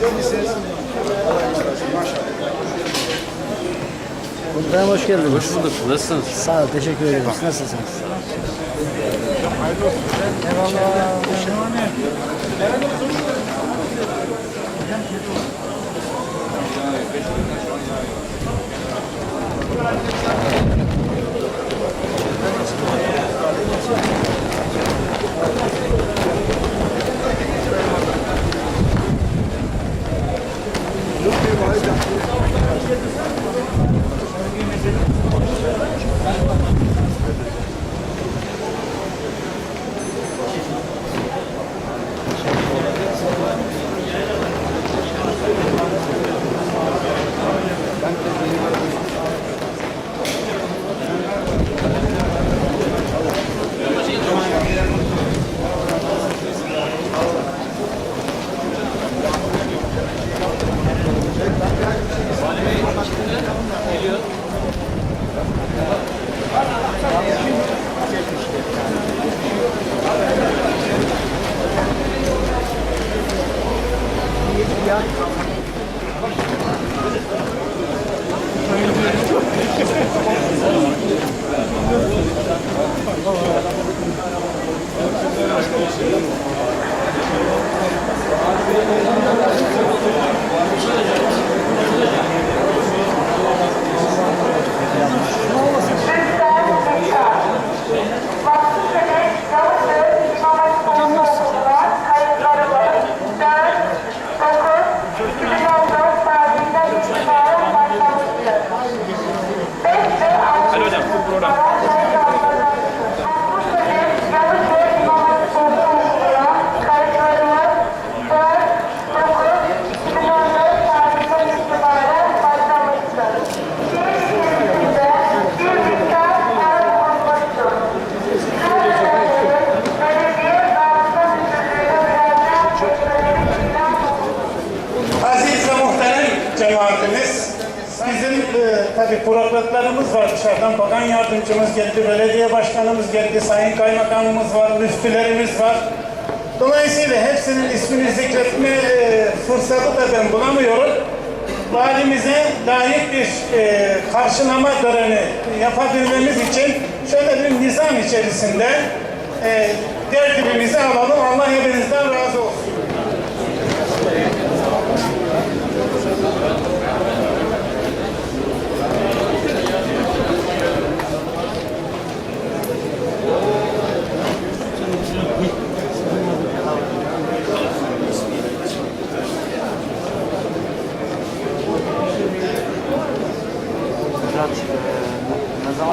Siz Muhtarım hoş geldiniz. Hoş bulduk. Nasılsınız? Sağ ol, teşekkür ederim. Nasılsınız? Eyvallah. Geldi, belediye başkanımız geldi, sayın kaymakamımız var, müftülerimiz var. Dolayısıyla hepsinin ismini zikretme e, fırsatı da ben bulamıyorum. Valimize layık bir e, karşılama töreni yapabilmemiz için şöyle bir nizam içerisinde e, tertibimizi alalım. Allah hepinizden razı olsun.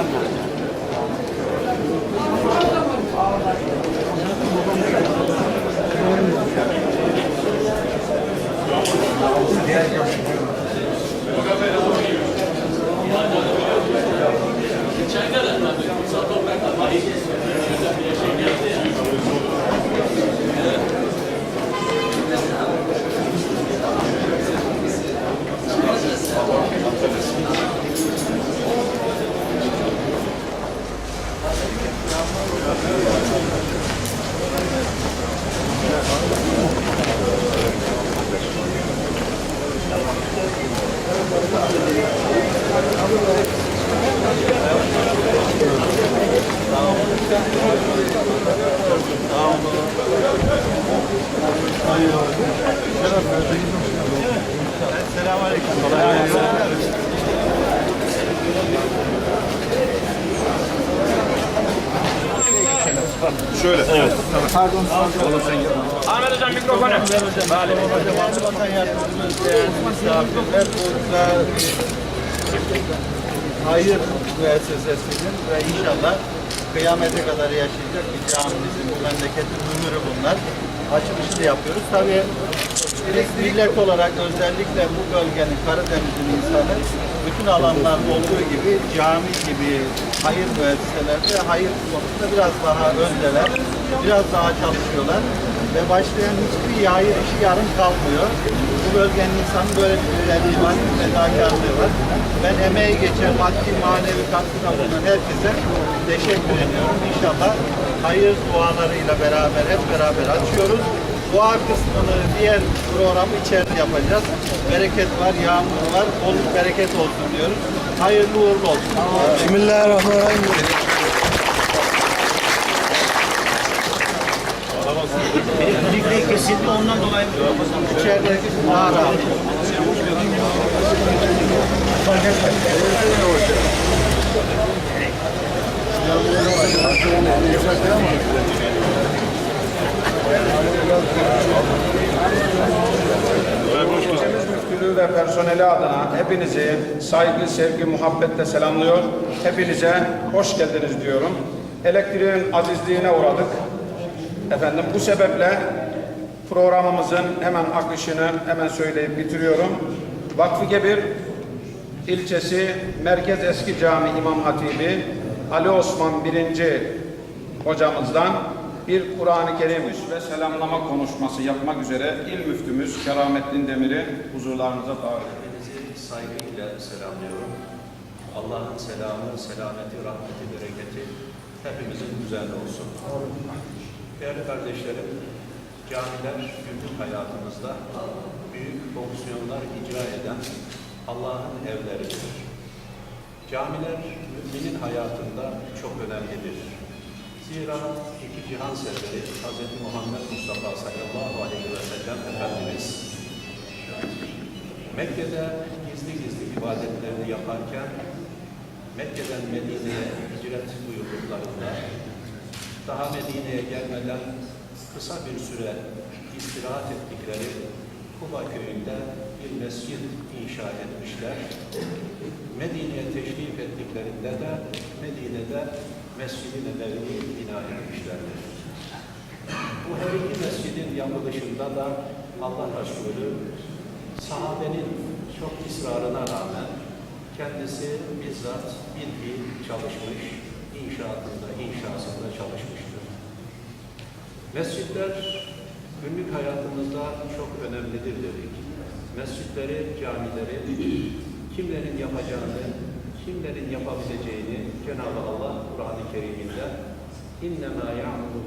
Ne zaman gelecek? Ahmet hocam mikrofonu. Hayır müessesesinin ve inşallah kıyamete kadar yaşayacak bir camimizin, bu memleketin ömürü bunlar. Açılışını yapıyoruz. Tabii biz millet olarak özellikle bu bölgenin, Karadeniz'in insanı bütün alanlarda olduğu gibi cami gibi hayır müesseselerde hayır konusunda biraz daha öndeler, biraz daha çalışıyorlar ve başlayan hiçbir hayır işi yarım kalmıyor. Bu bölgenin insanı böyle bir güzelliği var, fedakarlığı var. Ben emeği geçen maddi manevi katkıda bulunan herkese teşekkür ediyorum. İnşallah hayır dualarıyla beraber hep beraber açıyoruz. Dua kısmını diğer programı içeride yapacağız. Bereket var, yağmur var, bolluk bereket olsun diyoruz. Hayırlı uğurlu olsun. Bismillahirrahmanirrahim. Kesildi ondan dolayı içeride daha rahat. Ülkemiz Müftülüğü ve personeli adına hepinizi saygı, sevgi, muhabbetle selamlıyor. Hepinize hoş geldiniz diyorum. Elektriğin azizliğine uğradık. Efendim bu sebeple programımızın hemen akışını hemen söyleyip bitiriyorum. Vakfı Gebir ilçesi Merkez Eski Cami İmam Hatibi Ali Osman birinci hocamızdan bir Kur'an-ı Kerim ve selamlama konuşması yapmak üzere İl Müftümüz Keramettin Demir'i huzurlarınıza davet ediyoruz. Saygıyla selamlıyorum. Allah'ın selamı, selameti, rahmeti, bereketi hepimizin üzerine olsun. Değerli kardeşlerim, camiler günlük hayatımızda büyük fonksiyonlar icra eden Allah'ın evleridir. Camiler müminin hayatında çok önemlidir. Zira iki cihan seferi Hz. Muhammed Mustafa sallallahu aleyhi ve sellem Efendimiz Mekke'de gizli gizli ibadetlerini yaparken Mekke'den Medine'ye hicret buyurduklarında daha Medine'ye gelmeden kısa bir süre istirahat ettikleri Kuba köyünde bir mescid inşa etmişler. Medine'ye teşrif ettiklerinde de Medine'de Mescid-i Nebevi'yi bina etmişlerdir. Bu her iki mescidin yapılışında da Allah Resulü sahabenin çok ısrarına rağmen kendisi bizzat bir çalışmış, inşaatında, inşasında çalışmıştır. Mescitler günlük hayatımızda çok önemlidir dedik. Mescitleri, camileri kimlerin yapacağını, kimlerin yapabileceğini Cenab-ı Allah Kur'an-ı Kerim'inde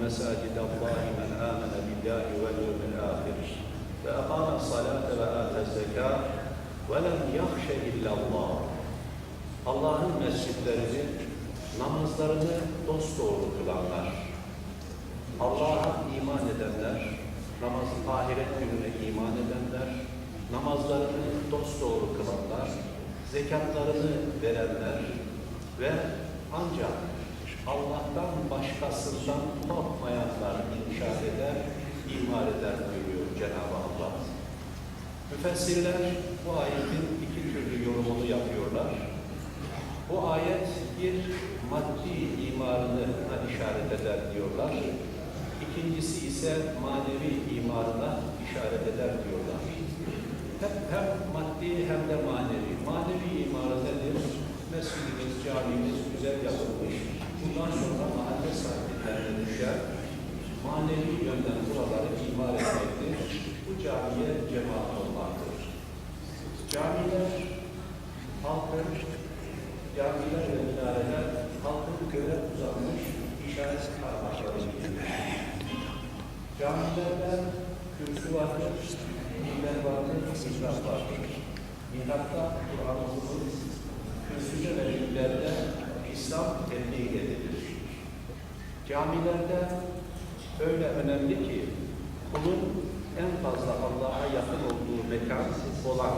mesâcidallâhi men âmene billâhi vel yevmil âhir. Ve aqâme salâte ve âte zekâ ve lem yahşe illallah Allah'ın mescitlerini, namazlarını dosdoğru kılanlar, Allah'a iman edenler, namaz ahiret gününe iman edenler, namazlarını dosdoğru kılanlar, zekatlarını verenler ve ancak Allah'tan başkasından korkmayanlar inşa eder, imar eder buyuruyor Cenab-ı Allah. Müfessirler bu ayetin iki türlü yorumunu yapıyorlar. Bu ayet bir maddi imarını işaret eder diyorlar. İkincisi ise manevi imarına işaret eder diyorlar. Hep hem maddi hem de manevi. Manevi imarı nedir? Mescidimiz, camimiz güzel yapılmış. Bundan sonra mahalle sahiplerine düşer. Manevi yönden buraları imar etmektir. Bu camiye cemaat olmaktır. Camiler halkın, camiler ve minareler halkın göre uzanmış işaret parmakları gibidir. Camilerde kürsü vardır, minber vardır, mihrap vardır. Mihrapta Kur'an okunur, kürsüde ve minberde İslam tebliğ edilir. Camilerde öyle önemli ki kulun en fazla Allah'a yakın olduğu mekan olan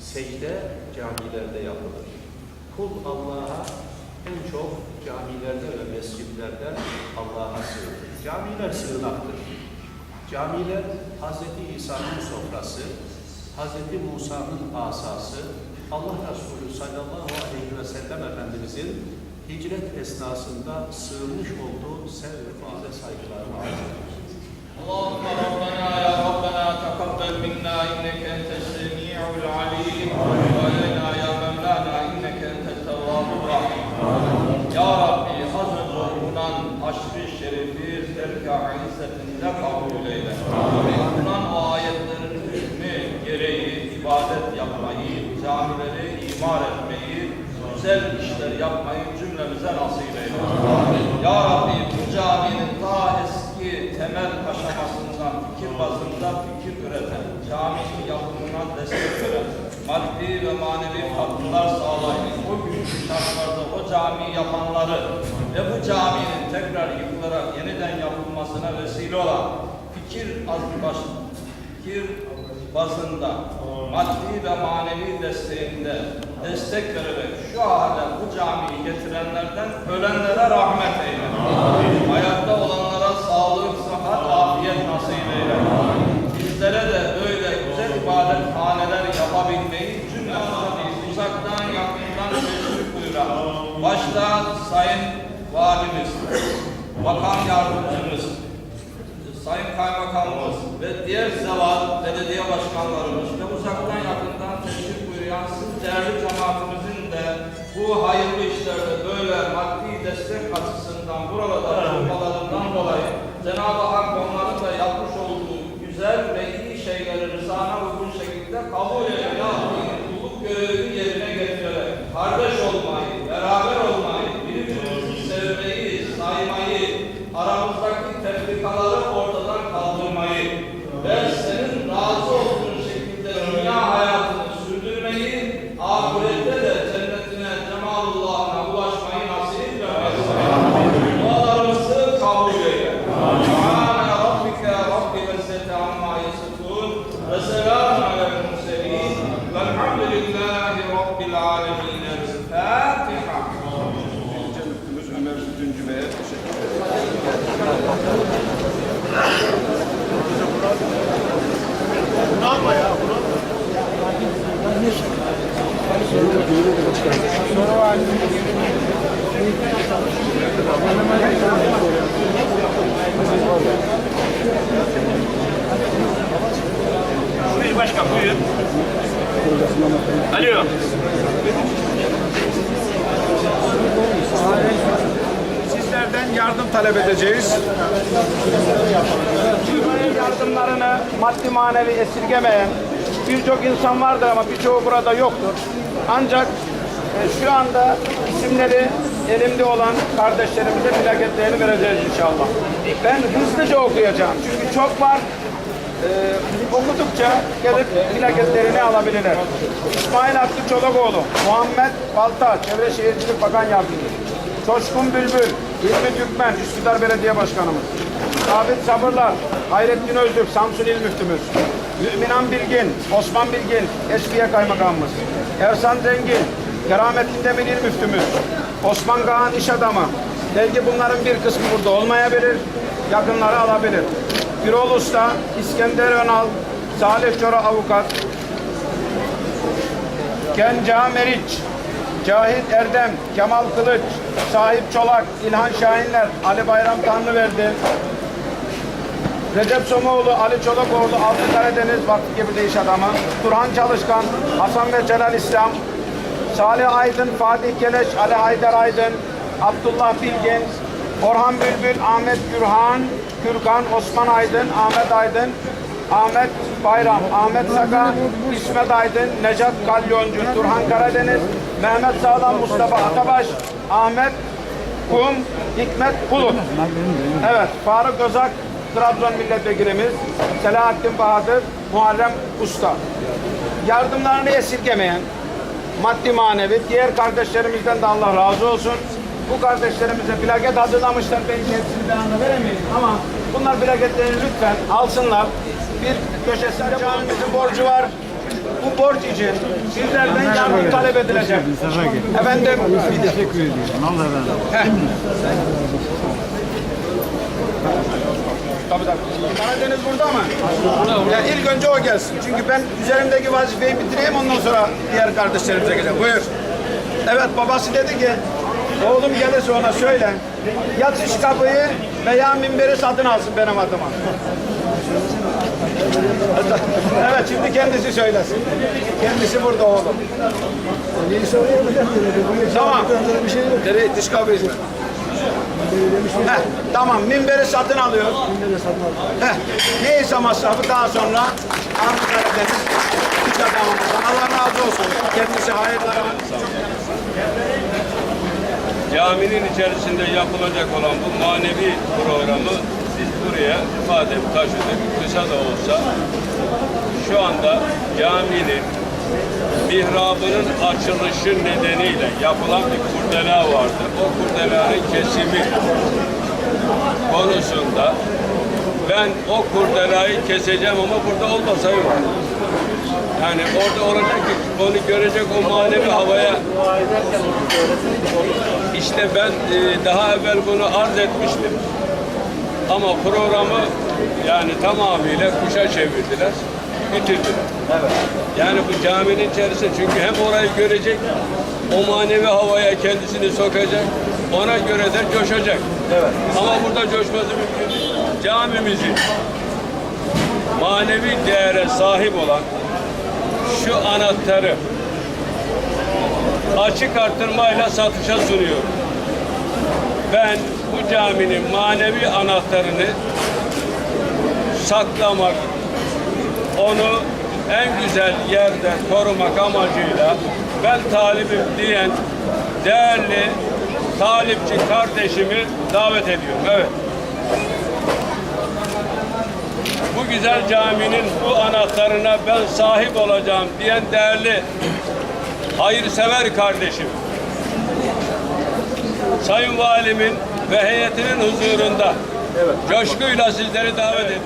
secde camilerde yapılır. Kul Allah'a en çok camilerde ve mescitlerde Allah'a sığınır. Camiler sığınaktır. Camiler Hz. İsa'nın sofrası, Hz. Musa'nın asası, Allah Resulü sallallahu aleyhi ve sellem Efendimizin hicret esnasında sığınmış olduğu sev ve saygılarını arz ediyoruz. اللهم ربنا يا ربنا تقبل منا انك انت السميع العليم وإلينا يا مولانا انك انت التواب الرحيم Ya Rabbi imar etmeyi, güzel işler yapmayı cümlemize nasip eyle. Ya Rabbi bu caminin daha eski temel aşamasından fikir bazında fikir üreten, caminin yapımına destek veren, maddi ve manevi katkılar sağlayın. O gün şartlarda o cami yapanları ve bu caminin tekrar yıkılarak yeniden yapılmasına vesile olan fikir az baş, fikir bazında maddi ve manevi desteğinde destek vererek şu hale bu camiyi getirenlerden ölenlere rahmet eyle. Hayatta olanlara sağlık, sıhhat, afiyet nasip eyle. Bizlere de böyle güzel ibadethaneler yapabilmeyi cümlemize uzaktan yakından teşvik buyuran başta Sayın Valimiz, Bakan Yardımcımız, Sayın Kaymakamımız ve diğer zevat belediye başkanlarımız ve uzaktan yakından teşvik buyuran siz değerli cemaatimizin de bu hayırlı işlerde böyle maddi destek açısından burada bulunmalarından dolayı Cenab-ı yardım talep edeceğiz. Bunların yardımlarını maddi manevi esirgemeyen birçok insan vardır ama birçoğu burada yoktur. Ancak e, şu anda isimleri elimde olan kardeşlerimize plaketlerini vereceğiz inşallah. Ben hızlıca okuyacağım çünkü çok var. Ee, okudukça gelip plaketlerini alabilirler. İsmail Hakkı Çolakoğlu, Muhammed Balta, Çevre Şehircilik Bakan Yardımcısı. Coşkun Bülbül, İlmi Türkmen, Üsküdar Belediye Başkanımız. Sabit Sabırlar, Hayrettin Öztürk, Samsun İl Müftümüz. Müminan Bilgin, Osman Bilgin, Eskiye Kaymakamımız. Ersan Zengin, Keramettin Demir İl Müftümüz. Osman Kağan İş Adamı. Belki bunların bir kısmı burada olmayabilir, yakınları alabilir. Birol Usta, İskender Önal, Salih Çora Avukat, Genca Meriç, Cahit Erdem, Kemal Kılıç, Sahip Çolak, İlhan Şahinler, Ali Bayram Tanrıverdi, Recep Somoğlu, Ali Çolakoğlu, Altı Karadeniz Vakfı gibi de iş adamı, Turhan Çalışkan, Hasan ve Celal İslam, Salih Aydın, Fatih Keleş, Ali Haydar Aydın, Abdullah Bilgin, Orhan Bülbül, Ahmet Gürhan, Gürkan, Osman Aydın, Ahmet Aydın, Ahmet Bayram, Ahmet Saka, İsmet Aydın, Necat Kalyoncu, Turhan Karadeniz, Mehmet Sağlam, Mustafa Atabaş, Ahmet Kum, Hikmet Bulut. Evet, Faruk Özak, Trabzon milletvekilimiz, Selahattin Bahadır, Muharrem Usta. Yardımlarını esirgemeyen, maddi manevi diğer kardeşlerimizden de Allah razı olsun. Bu kardeşlerimize plaket hazırlamışlar. Ben hepsini ben anda veremeyim ama bunlar plaketlerini lütfen alsınlar. Bir köşesinde camimizin borcu var. Bu borç için bizlerden yardım talep edilecek. Efendim. Teşekkür ediyorum. Allah razı. Tabii tabii. Karadeniz burada mı? Ya ilk önce o gelsin. Çünkü ben üzerimdeki vazifeyi bitireyim ondan sonra diğer kardeşlerimize geleceğim. Buyur. Evet babası dedi ki oğlum gelirse ona söyle yatış kapıyı veya minberi satın alsın benim adıma. Evet şimdi kendisi söylesin. Kendisi burada oğlum. Tamam. Nereye dış kapıyı mı? Heh, tamam minberi satın alıyor. Heh, neyse daha sonra Ahmet Karadeniz iç adamımızdan Allah razı olsun. Kendisi hayırlara. caminin içerisinde yapılacak olan bu manevi programı biz buraya ifade taşıdık. Kısa da olsa şu anda caminin mihrabının açılışı nedeniyle yapılan bir kurdela vardı. O kurdelanın kesimi konusunda ben o kurdelayı keseceğim ama burada olmasaydı var. Yani orada olacak ki onu görecek o manevi havaya işte ben e, daha evvel bunu arz etmiştim. Ama programı yani tamamıyla kuşa çevirdiler, bitirdiler. Yani bu caminin içerisinde çünkü hem orayı görecek, o manevi havaya kendisini sokacak, ona göre de coşacak. Ama burada coşması mümkün değil. Camimizi manevi değere sahip olan şu anahtarı açık artırmayla satışa sunuyorum. Ben caminin manevi anahtarını saklamak, onu en güzel yerde korumak amacıyla ben talibim diyen değerli talipçi kardeşimi davet ediyorum. Evet. Bu güzel caminin bu anahtarına ben sahip olacağım diyen değerli hayırsever kardeşim. Sayın Valimin ve heyetinin huzurunda coşkuyla sizleri davet ediyorum.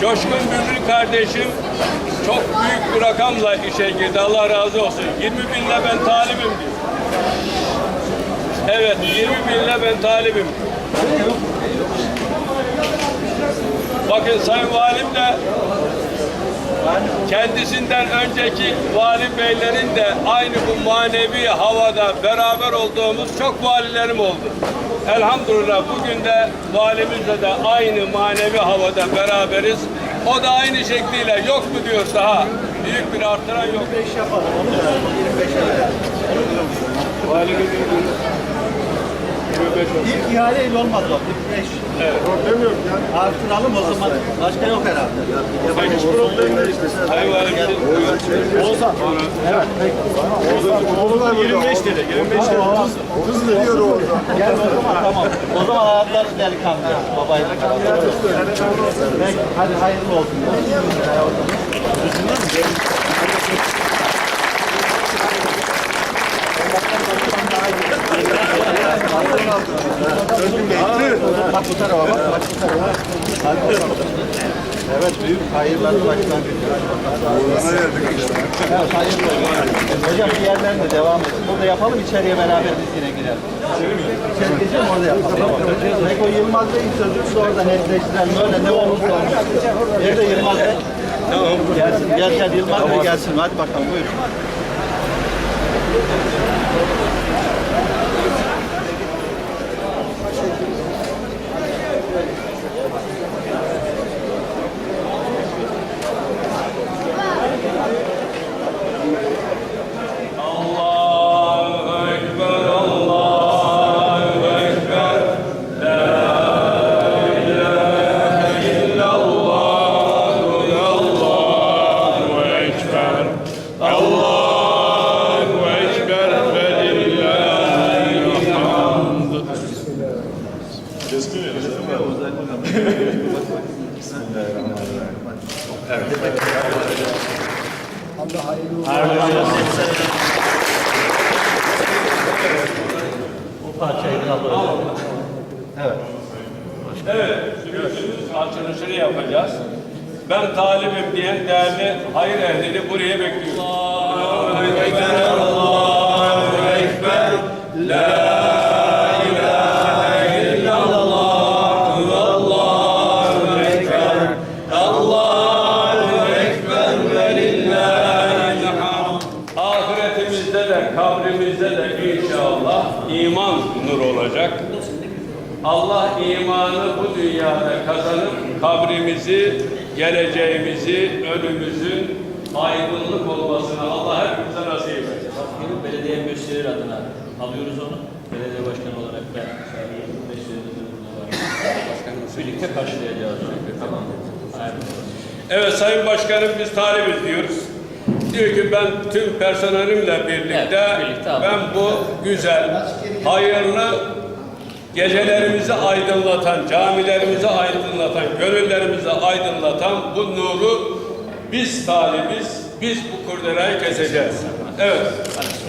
Coşkun Bülbül kardeşim çok büyük bir rakamla işe girdi. Allah razı olsun. 20 binle ben talibim diyor. Evet, 20 binle ben talibim. Bakın Sayın Valim de kendisinden önceki vali beylerin de aynı bu manevi havada beraber olduğumuz çok valilerim oldu. Elhamdülillah bugün de valimizle de aynı manevi havada beraberiz. O da aynı şekliyle yok mu diyor daha. Büyük bir artıran yok. 25 yapalım. Onu da 25 İlk ihaleyle olmaz bak. 25. Evet. Problem yok ya. Artıralım o zaman. Başka yok herhalde. Hiç problem yok. Sayın Valim, Oğuzhan. Evet. Oğuzhan. 25 dedi. 25 dedi. 30 veriyor Oğuzhan. Gel o zaman tamam. O zaman ayaklar delikanlı. Babayla. Peki, Hadi hayırlı olsun. Hadi bakalım. Evet, büyük hayırların başlangıcı. Evet, hayırlı olsun. Hocam diğerlerine devam edin. Burada yapalım, içeriye beraber biz yine girelim. İçeri gireceğim, orada yapalım. Tamam. Peki o Yılmaz Bey'in sözcüsü orada netleştirelim. Öyle ne olursa olsun. Nerede Yılmaz Bey? Tamam. Gelsin, gel gel Yılmaz Bey gelsin. Hadi bakalım, buyurun. İman nur olacak. Allah imanı bu dünyada kazanıp kabrimizi, geleceğimizi, önümüzün aydınlık olmasını Allah hepimize nasip etsin. Belediye müşteriler adına alıyoruz onu. Belediye başkanı olarak ben. Birlikte karşılayacağız. Tamam. Evet Sayın Başkanım biz talibiz diyoruz. Diyor ki ben tüm personelimle birlikte, Evet, birlikte ben bu güzel, hayırlı gecelerimizi aydınlatan, camilerimizi aydınlatan, gönüllerimizi aydınlatan bu nuru biz talibiz, biz bu kurdelayı keseceğiz. Evet,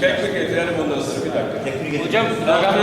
tekbir getirelim ondan sonra bir dakika. Hocam rakamı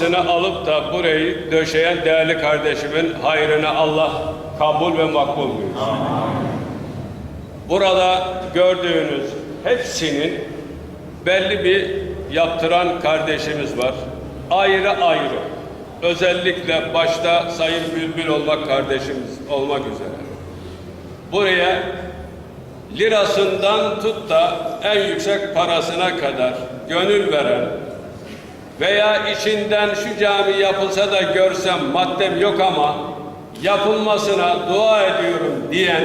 cami halısını alıp da burayı döşeyen değerli kardeşimin hayrını Allah kabul ve makbul buyursun. Burada gördüğünüz hepsinin belli bir yaptıran kardeşimiz var. Ayrı ayrı. Özellikle başta Sayın Bülbül olmak kardeşimiz olmak üzere. Buraya lirasından tut da en yüksek parasına kadar gönül veren veya içinden şu cami yapılsa da görsem maddem yok ama yapılmasına dua ediyorum diyen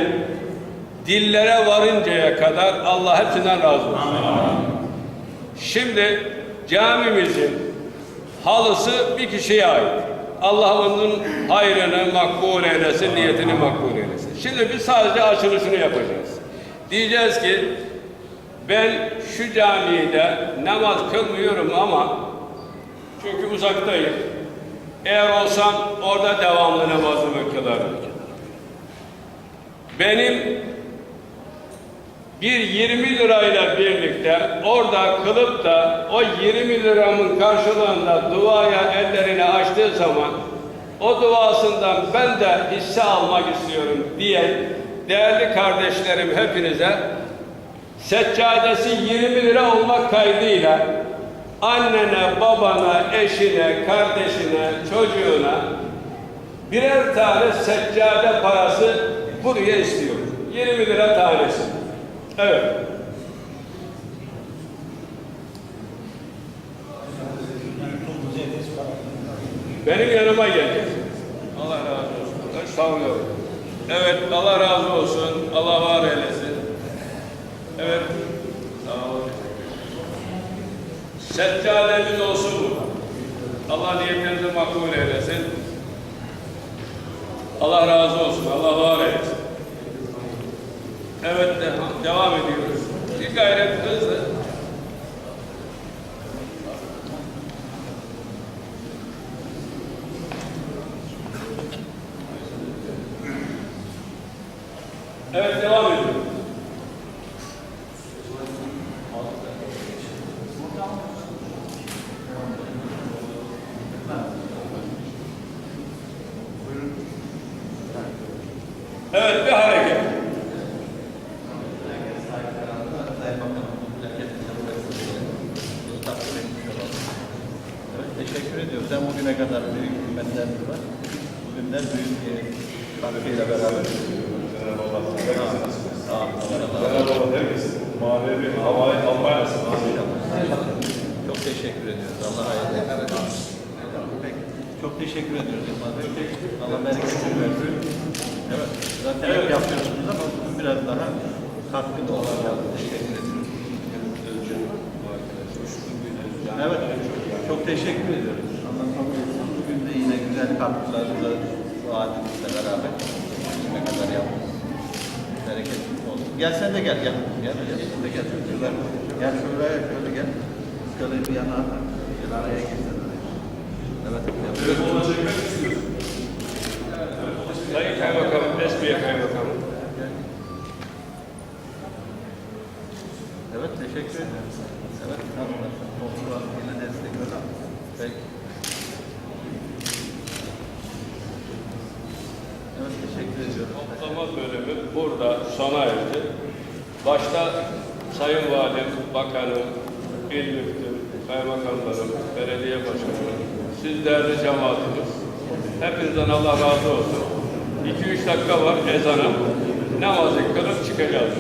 dillere varıncaya kadar Allah hepsinden razı olsun. Şimdi camimizin halısı bir kişiye ait. Allah onun hayrını makbul eylesin, niyetini makbul eylesin. Şimdi biz sadece açılışını yapacağız. Diyeceğiz ki ben şu camide namaz kılmıyorum ama çünkü uzaktayım. Eğer olsam orada devamlı namazımı kılarım. Benim bir 20 lirayla birlikte orada kılıp da o 20 liramın karşılığında duaya ellerini açtığı zaman o duasından ben de hisse almak istiyorum diyen değerli kardeşlerim hepinize seccadesi 20 lira olmak kaydıyla annene, babana, eşine, kardeşine, çocuğuna birer tane seccade parası buraya istiyor. 20 lira tanesi. Evet. Benim yanıma gelecek. Allah razı olsun. Olun. Evet, Allah razı olsun. Allah var eylesin. Evet. Sağ olun. Seccademiz olsun mu? Allah niyetlerinizi makbul eylesin. Allah razı olsun. Allah var eylesin. Evet, de- devam ediyoruz. Bir gayret hızlı. Evet, devam ediyoruz. Evet, bir hareket. Evet, teşekkür ediyoruz. Hem bugüne kadar büyük hizmetleriniz var. Bugünden büyük bir katkıyla beraber. Cenab-ı Allah Manevi havayı almaya nasip Çok teşekkür ediyoruz. Allah hayırlı. Peki. Çok teşekkür ediyoruz Yılmaz Bey. Allah bereketini versin. Evet. Zaten hep yapıyorsunuz ama bugün biraz daha katkılı olacak. Teşekkür ediyoruz. Evet. Çok teşekkür ediyoruz. Etsin. Bugün de yine güzel katkılarınızla bu adimizle beraber ne kadar yaptınız. Bereketli olsun. Gel sen de gel. Gel. Gel. Gel. Sen de gel. Gel. Gel şuraya şöyle gel. Şöyle bir yana. Şöyle araya gel. Telefonla çekmek istiyorsun. Sayın Kaymakamım, Esmiye Kaymakamım. Evet, teşekkür ederim. Evet, tamam. Topluluğa yine destek verin. Peki. Evet, teşekkür ediyorum. Toplama bölümü burada sona erdi. Başta Sayın Valim, Bakanım, İl Müftüm, Kaymakamlarım, Belediye Başkanım, siz değerli cemaatimiz, hepinizden Allah razı olsun. 2-3 dakika var ezana. Namazı kılıp çıkacağız.